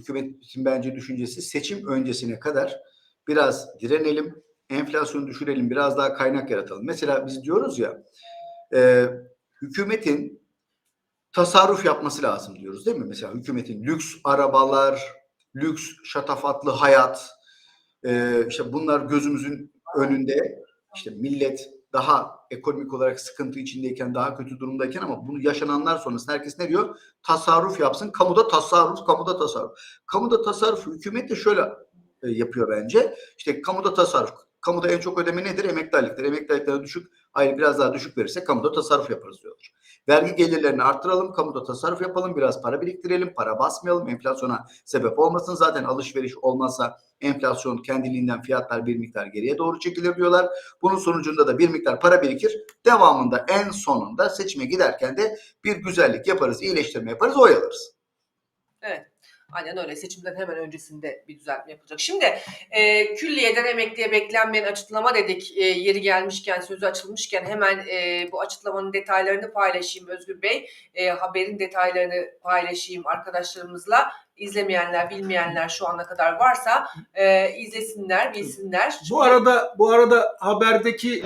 hükümetin bence düşüncesi seçim öncesine kadar biraz direnelim, enflasyonu düşürelim, biraz daha kaynak yaratalım. Mesela biz diyoruz ya, e, hükümetin tasarruf yapması lazım diyoruz değil mi? Mesela hükümetin lüks arabalar, lüks şatafatlı hayat, e, işte bunlar gözümüzün önünde. İşte millet daha ekonomik olarak sıkıntı içindeyken, daha kötü durumdayken ama bunu yaşananlar sonrasında herkes ne diyor? Tasarruf yapsın. Kamuda tasarruf, kamuda tasarruf. Kamuda tasarruf hükümet de şöyle e, yapıyor bence. İşte kamuda tasarruf. Kamuda en çok ödeme nedir? Emekli aylıkları. Emekli aylıkları düşük, aylık biraz daha düşük verirse kamuda tasarruf yaparız diyorlar. Vergi gelirlerini arttıralım, kamuda tasarruf yapalım, biraz para biriktirelim, para basmayalım, enflasyona sebep olmasın. Zaten alışveriş olmazsa enflasyon kendiliğinden fiyatlar bir miktar geriye doğru çekilir diyorlar. Bunun sonucunda da bir miktar para birikir. Devamında en sonunda seçime giderken de bir güzellik yaparız, iyileştirme yaparız, oy alırız. Evet. Aynen öyle. Seçimden hemen öncesinde bir düzeltme yapılacak. Şimdi e, külliyeden emekliye beklenmeyen açıklama dedik. E, yeri gelmişken, sözü açılmışken hemen e, bu açıklamanın detaylarını paylaşayım Özgür Bey. E, haberin detaylarını paylaşayım arkadaşlarımızla. İzlemeyenler, bilmeyenler şu ana kadar varsa e, izlesinler, bilsinler. Bu arada bu arada haberdeki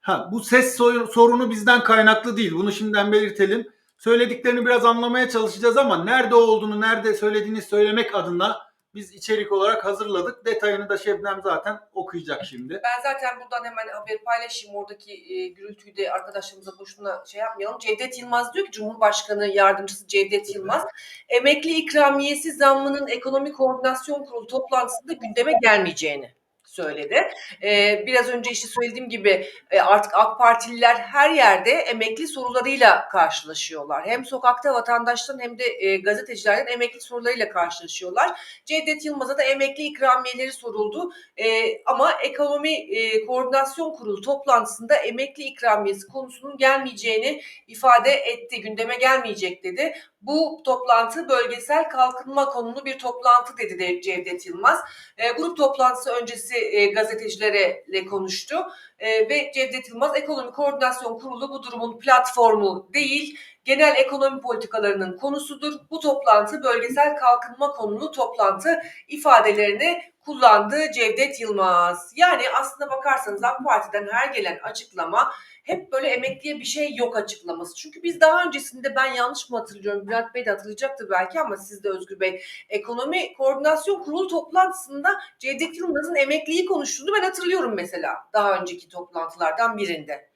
ha bu ses sorunu bizden kaynaklı değil. Bunu şimdiden belirtelim. Söylediklerini biraz anlamaya çalışacağız ama nerede olduğunu, nerede söylediğini söylemek adına biz içerik olarak hazırladık. Detayını da Şebnem zaten okuyacak şimdi. Ben zaten buradan hemen haberi paylaşayım. Oradaki e, gürültüyü de arkadaşlarımıza boşuna şey yapmayalım. Cevdet Yılmaz diyor ki Cumhurbaşkanı Yardımcısı Cevdet Yılmaz emekli ikramiyesi zammının ekonomi koordinasyon kurulu toplantısında gündeme gelmeyeceğini söyledi. E, biraz önce işte söylediğim gibi e, artık AK Partililer her yerde emekli sorularıyla karşılaşıyorlar. Hem sokakta vatandaşların hem de e, gazetecilerden emekli sorularıyla karşılaşıyorlar. Cevdet Yılmaz'a da emekli ikramiyeleri soruldu. E, ama ekonomi e, koordinasyon kurulu toplantısında emekli ikramiyesi konusunun gelmeyeceğini ifade etti. Gündeme gelmeyecek dedi. Bu toplantı bölgesel kalkınma konulu bir toplantı dedi de Cevdet Yılmaz. E, grup toplantısı öncesi e, gazetecilerle konuştu. E, ve Cevdet Yılmaz ekonomi koordinasyon kurulu bu durumun platformu değil genel ekonomi politikalarının konusudur. Bu toplantı bölgesel kalkınma konulu toplantı ifadelerini kullandı Cevdet Yılmaz. Yani aslında bakarsanız AK Parti'den her gelen açıklama hep böyle emekliye bir şey yok açıklaması. Çünkü biz daha öncesinde ben yanlış mı hatırlıyorum Bülent Bey de hatırlayacaktır belki ama siz de Özgür Bey ekonomi koordinasyon kurulu toplantısında Cevdet Yılmaz'ın emekliyi konuştuğunu ben hatırlıyorum mesela daha önceki toplantılardan birinde.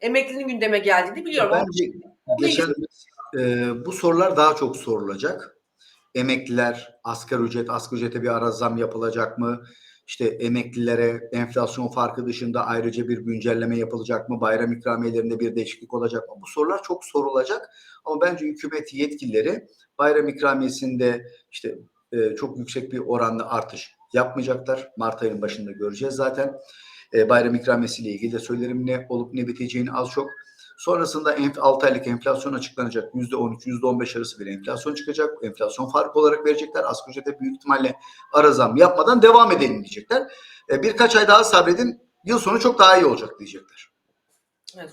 Emeklinin gündeme geldiğini biliyorum. ama Bence geçen e, bu sorular daha çok sorulacak. Emekliler, asgari ücret, asgari ücrete bir ara zam yapılacak mı? İşte emeklilere enflasyon farkı dışında ayrıca bir güncelleme yapılacak mı? Bayram ikramiyelerinde bir değişiklik olacak mı? Bu sorular çok sorulacak. Ama bence hükümet yetkilileri bayram ikramiyesinde işte e, çok yüksek bir oranlı artış yapmayacaklar. Mart ayının başında göreceğiz zaten. E, bayram ikramiyesiyle ilgili de söylerim ne olup ne biteceğini az çok. Sonrasında enf- 6 aylık enflasyon açıklanacak. %13, %15 arası bir enflasyon çıkacak. Enflasyon farkı olarak verecekler. Asgari ücrete büyük ihtimalle ara zam yapmadan devam edelim diyecekler. E, birkaç ay daha sabredin. Yıl sonu çok daha iyi olacak diyecekler.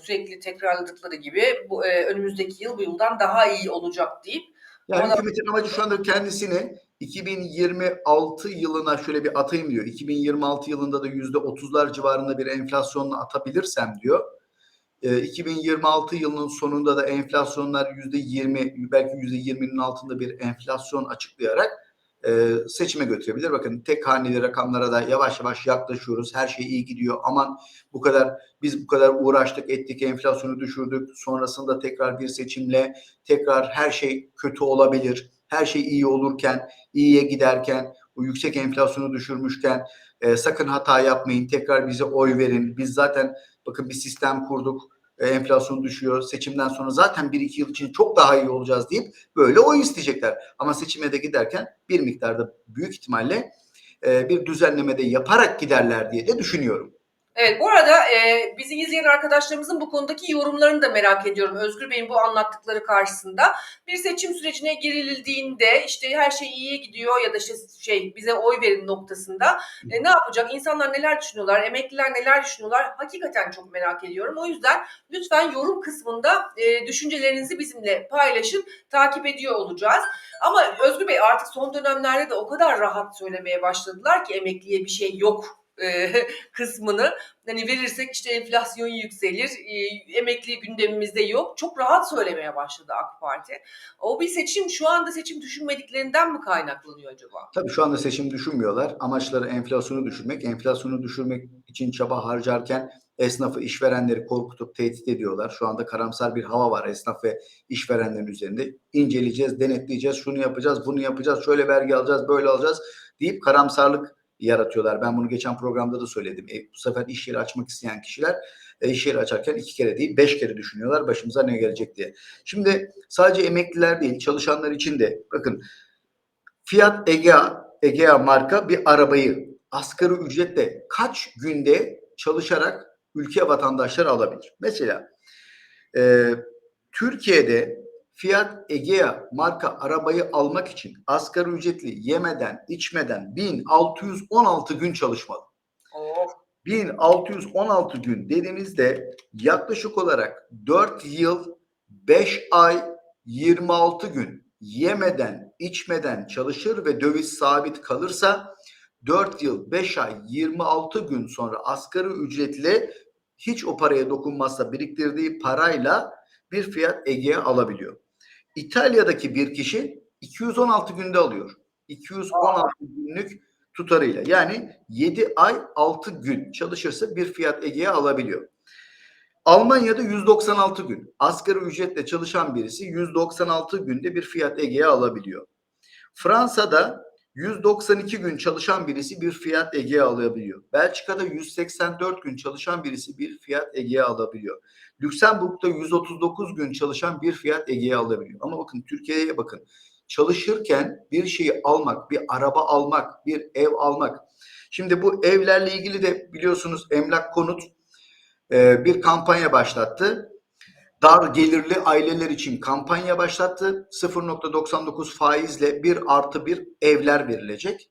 Sürekli tekrarladıkları gibi bu e, önümüzdeki yıl bu yıldan daha iyi olacak deyip Yani hükümetin amacı şu anda kendisini 2026 yılına şöyle bir atayım diyor. 2026 yılında da %30'lar civarında bir enflasyonla atabilirsem diyor. E, 2026 yılının sonunda da enflasyonlar %20 belki %20'nin altında bir enflasyon açıklayarak e, seçime götürebilir. Bakın tek haneli rakamlara da yavaş yavaş yaklaşıyoruz. Her şey iyi gidiyor. Aman bu kadar biz bu kadar uğraştık ettik enflasyonu düşürdük. Sonrasında tekrar bir seçimle tekrar her şey kötü olabilir. Her şey iyi olurken, iyiye giderken, bu yüksek enflasyonu düşürmüşken e, sakın hata yapmayın. Tekrar bize oy verin. Biz zaten bakın bir sistem kurduk. E, enflasyon düşüyor. Seçimden sonra zaten 1-2 yıl için çok daha iyi olacağız deyip böyle oy isteyecekler. Ama seçime de giderken bir miktarda büyük ihtimalle e, bir düzenlemede yaparak giderler diye de düşünüyorum. Evet bu arada e, bizi izleyen arkadaşlarımızın bu konudaki yorumlarını da merak ediyorum. Özgür Bey'in bu anlattıkları karşısında bir seçim sürecine girildiğinde işte her şey iyiye gidiyor ya da işte şey bize oy verin noktasında e, ne yapacak? İnsanlar neler düşünüyorlar? Emekliler neler düşünüyorlar? Hakikaten çok merak ediyorum. O yüzden lütfen yorum kısmında e, düşüncelerinizi bizimle paylaşın. Takip ediyor olacağız. Ama Özgür Bey artık son dönemlerde de o kadar rahat söylemeye başladılar ki emekliye bir şey yok e, kısmını hani verirsek işte enflasyon yükselir, e, emekli gündemimizde yok. Çok rahat söylemeye başladı AK Parti. O bir seçim şu anda seçim düşünmediklerinden mi kaynaklanıyor acaba? Tabii şu anda seçim düşünmüyorlar. Amaçları enflasyonu düşürmek. Enflasyonu düşürmek için çaba harcarken esnafı, işverenleri korkutup tehdit ediyorlar. Şu anda karamsar bir hava var esnaf ve işverenlerin üzerinde. İnceleyeceğiz, denetleyeceğiz, şunu yapacağız, bunu yapacağız, şöyle vergi alacağız, böyle alacağız deyip karamsarlık yaratıyorlar. Ben bunu geçen programda da söyledim. E, bu sefer iş yeri açmak isteyen kişiler e, iş yeri açarken iki kere değil beş kere düşünüyorlar başımıza ne gelecek diye. Şimdi sadece emekliler değil çalışanlar için de bakın Fiat Egea, Egea marka bir arabayı asgari ücretle kaç günde çalışarak ülke vatandaşları alabilir? Mesela e, Türkiye'de Fiat Egea marka arabayı almak için asgari ücretli yemeden içmeden 1616 gün çalışmalı. Oh, 1616 gün dediğimizde yaklaşık olarak 4 yıl 5 ay 26 gün yemeden içmeden çalışır ve döviz sabit kalırsa 4 yıl 5 ay 26 gün sonra asgari ücretle hiç o paraya dokunmazsa biriktirdiği parayla bir fiyat Egea alabiliyor. İtalya'daki bir kişi 216 günde alıyor. 216 günlük tutarıyla. Yani 7 ay 6 gün çalışırsa bir fiyat Egea alabiliyor. Almanya'da 196 gün. Asgari ücretle çalışan birisi 196 günde bir fiyat Egea alabiliyor. Fransa'da 192 gün çalışan birisi bir fiyat Egea alabiliyor. Belçika'da 184 gün çalışan birisi bir fiyat Egea alabiliyor. Lüksemburg'da 139 gün çalışan bir fiyat Egea alabiliyor. Ama bakın Türkiye'ye bakın. Çalışırken bir şeyi almak, bir araba almak, bir ev almak. Şimdi bu evlerle ilgili de biliyorsunuz Emlak Konut bir kampanya başlattı. Dar gelirli aileler için kampanya başlattı. 0.99 faizle bir artı bir evler verilecek.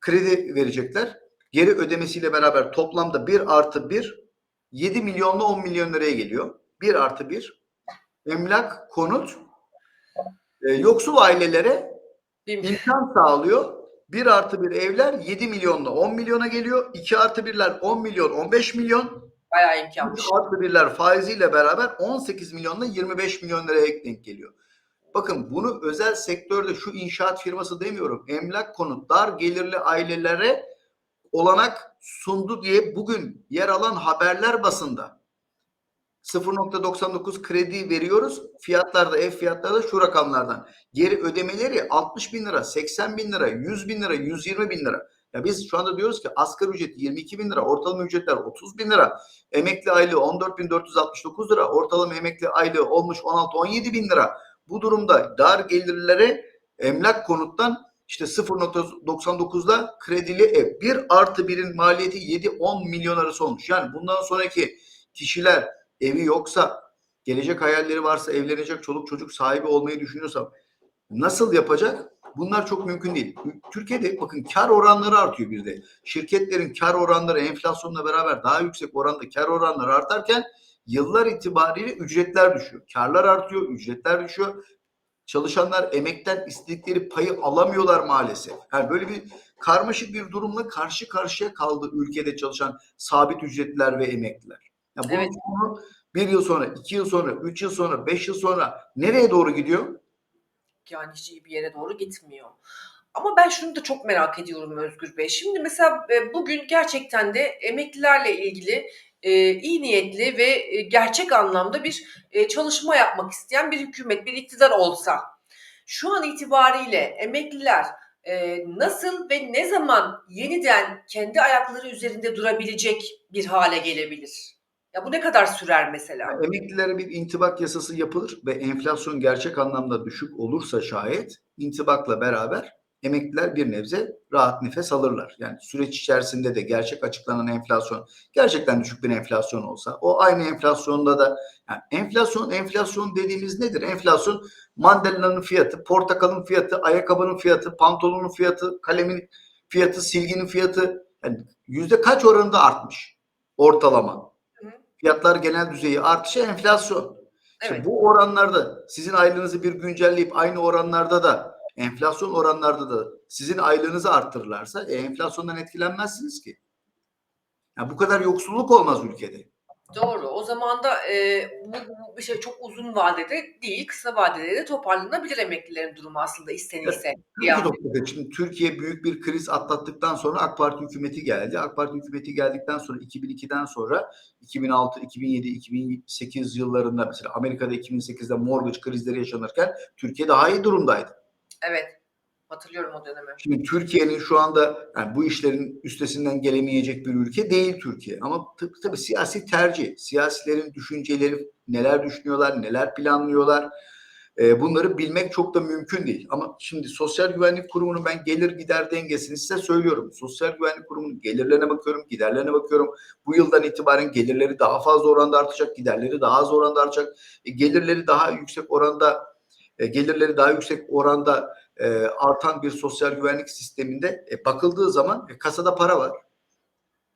Kredi verecekler. Geri ödemesiyle beraber toplamda bir artı bir 7 milyonla 10 milyon liraya geliyor. Bir artı bir emlak konut e, yoksul ailelere imkan sağlıyor. Bir artı bir evler 7 milyonla 10 milyona geliyor. 2 artı birler 10 milyon 15 milyon. Bayağı imkanmış. Üç artı faiziyle beraber 18 milyonla 25 milyon liraya ek denk geliyor. Bakın bunu özel sektörde şu inşaat firması demiyorum. Emlak konut dar gelirli ailelere olanak sundu diye bugün yer alan haberler basında. 0.99 kredi veriyoruz. Fiyatlarda ev fiyatları da şu rakamlardan. Geri ödemeleri 60 bin lira, 80 bin lira, 100 bin lira, 120 bin lira. Ya biz şu anda diyoruz ki asgari ücret 22 bin lira, ortalama ücretler 30 bin lira, emekli aylığı 14.469 lira, ortalama emekli aylığı olmuş 16-17 bin lira. Bu durumda dar gelirlere emlak konuttan işte 0.99'da kredili ev. Bir artı birin maliyeti 7-10 milyon arası olmuş. Yani bundan sonraki kişiler evi yoksa, gelecek hayalleri varsa, evlenecek, çoluk çocuk sahibi olmayı düşünüyorsa nasıl yapacak? Bunlar çok mümkün değil. Türkiye'de bakın kar oranları artıyor bir de. Şirketlerin kar oranları enflasyonla beraber daha yüksek oranda kar oranları artarken yıllar itibariyle ücretler düşüyor. Karlar artıyor, ücretler düşüyor. Çalışanlar emekten istedikleri payı alamıyorlar maalesef. Yani böyle bir karmaşık bir durumla karşı karşıya kaldı ülkede çalışan sabit ücretliler ve emekliler. Ya bunun Evet. bir yıl sonra, iki yıl sonra, üç yıl sonra, beş yıl sonra nereye doğru gidiyor? Yani hiç iyi bir yere doğru gitmiyor. Ama ben şunu da çok merak ediyorum Özgür Bey. Şimdi mesela e, bugün gerçekten de emeklilerle ilgili e, iyi niyetli ve e, gerçek anlamda bir çalışma yapmak isteyen bir hükümet, bir iktidar olsa şu an itibariyle emekliler nasıl ve ne zaman yeniden kendi ayakları üzerinde durabilecek bir hale gelebilir? Ya bu ne kadar sürer mesela? Emeklilere bir intibak yasası yapılır ve enflasyon gerçek anlamda düşük olursa şayet intibakla beraber emekliler bir nebze rahat nefes alırlar. Yani süreç içerisinde de gerçek açıklanan enflasyon gerçekten düşük bir enflasyon olsa o aynı enflasyonda da yani enflasyon enflasyon dediğimiz nedir? Enflasyon mandalinanın fiyatı, portakalın fiyatı, ayakkabının fiyatı, pantolonun fiyatı, kalemin fiyatı, silginin fiyatı yani yüzde kaç oranında artmış ortalama? Fiyatlar genel düzeyi artışı enflasyon. Evet. bu oranlarda sizin aylığınızı bir güncelleyip aynı oranlarda da enflasyon oranlarda da sizin aylığınızı arttırırlarsa e, enflasyondan etkilenmezsiniz ki. Ya bu kadar yoksulluk olmaz ülkede. Doğru. O zaman da e, bu, bu bir şey çok uzun vadede değil, kısa vadede de toparlanabilir emeklilerin durumu aslında istenilse. Bir Yani. noktada şimdi Türkiye büyük bir kriz atlattıktan sonra AK Parti hükümeti geldi. AK Parti hükümeti geldikten sonra 2002'den sonra 2006, 2007, 2008 yıllarında mesela Amerika'da 2008'de mortgage krizleri yaşanırken Türkiye daha iyi durumdaydı. Evet. Hatırlıyorum o dönemi. Şimdi Türkiye'nin şu anda yani bu işlerin üstesinden gelemeyecek bir ülke değil Türkiye. Ama tabii, tabii siyasi tercih, siyasilerin düşünceleri neler düşünüyorlar, neler planlıyorlar e, bunları bilmek çok da mümkün değil. Ama şimdi Sosyal Güvenlik Kurumu'nun ben gelir gider dengesini size söylüyorum. Sosyal Güvenlik Kurumu'nun gelirlerine bakıyorum, giderlerine bakıyorum. Bu yıldan itibaren gelirleri daha fazla oranda artacak, giderleri daha az oranda artacak. E, gelirleri daha yüksek oranda e, gelirleri daha yüksek oranda e, artan bir sosyal güvenlik sisteminde e, bakıldığı zaman e, kasada para var.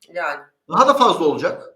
Yani. Daha da fazla olacak.